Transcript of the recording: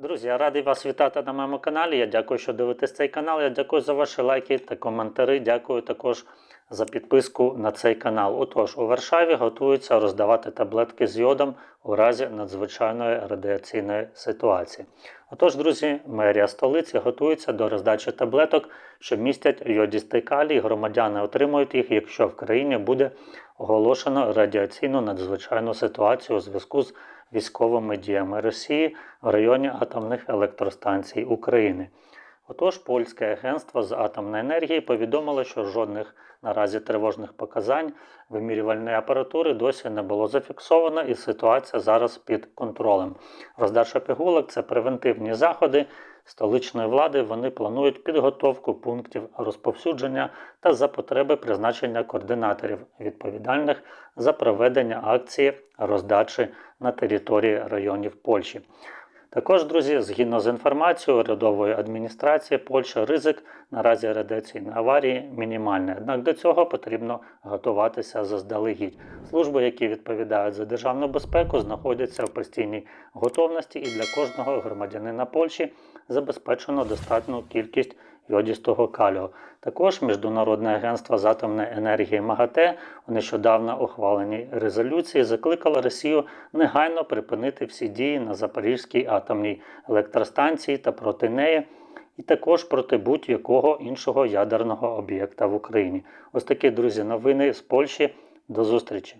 Друзі, я радий вас вітати на моєму каналі. Я дякую, що дивитесь цей канал. Я дякую за ваші лайки та коментарі. Дякую також за підписку на цей канал. Отож, у Варшаві готуються роздавати таблетки з йодом у разі надзвичайної радіаційної ситуації. Отож, друзі, мерія столиці готується до роздачі таблеток, що містять йодістий калій. Громадяни отримують їх, якщо в країні буде оголошено радіаційну надзвичайну ситуацію у зв'язку з військовими діями Росії в районі атомних електростанцій України. Отож, польське агентство з атомної енергії повідомило, що жодних наразі тривожних показань вимірювальної апаратури досі не було зафіксовано, і ситуація зараз під контролем. Роздача пігулок це превентивні заходи столичної влади. Вони планують підготовку пунктів розповсюдження та за потреби призначення координаторів відповідальних за проведення акції роздачі на території районів Польщі. Також, друзі, згідно з інформацією урядової адміністрації Польща, ризик наразі радіаційної аварії мінімальний. Однак до цього потрібно готуватися заздалегідь. Служби, які відповідають за державну безпеку, знаходяться в постійній готовності, і для кожного громадянина Польщі забезпечено достатню кількість йодістого калію. Також Міжнародне агентство з атомної енергії МАГАТЕ у нещодавно ухваленій резолюції закликало Росію негайно припинити всі дії на Запорізькій атомній електростанції та проти неї. І також проти будь-якого іншого ядерного об'єкта в Україні. Ось такі друзі новини з Польщі. До зустрічі!